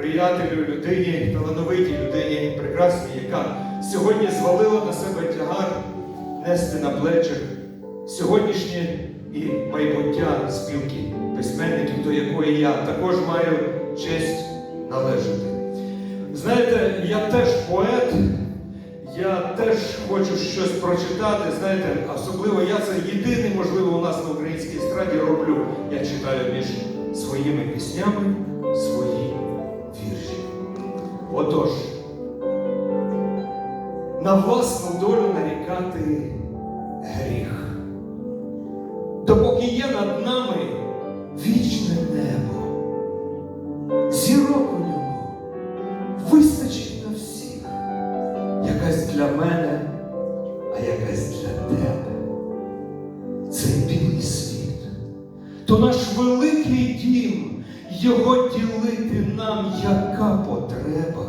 приятелю, людині, талановитій людині, прекрасній, яка сьогодні звалила на себе тягар нести на плечах сьогоднішнє і майбуття спілки письменників, до якої я також маю честь належати. Знаєте, я теж поет, я теж хочу щось прочитати. Знаєте, особливо я це єдине, можливо, у нас на українській естраді роблю. Я читаю між своїми піснями свої. Отож, на власну долю нарікати гріх. Допоки є над нами вічне небо, зірок у ньому вистачить на всіх. Якась для мене, а якась для тебе. Цей білий світ, то наш великий дім, його ділити нам яка потреба.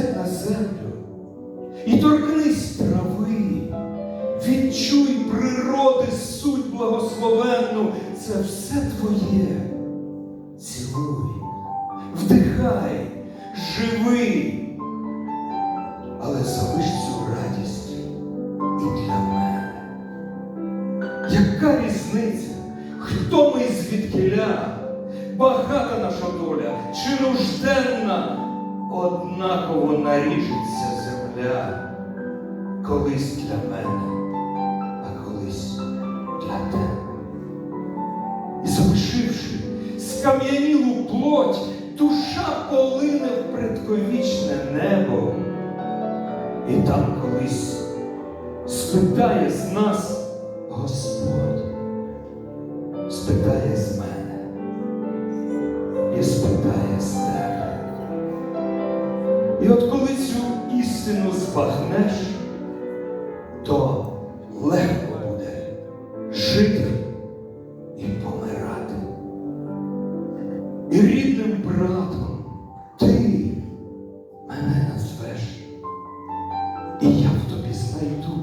Присядь на землю і торкнись трави, відчуй природи суть благословенну, це все твоє. Цілуй, вдихай, живи, але залиш цю радість і для мене. Яка різниця, хто ми звідкиля, багата наша доля чи нужденна, однаково наріжеться земля, колись для мене, а колись для тебе. І залишивши скам'янілу плоть, душа полине в предковічне небо, і там колись спитає з нас Господь, спитає з мене і спитає з тебе. І от коли цю істину збагнеш, то легко буде жити і помирати. І рідним братом ти мене назвеш, і я в тобі знайду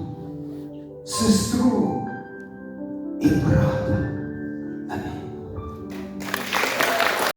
сестру і брата.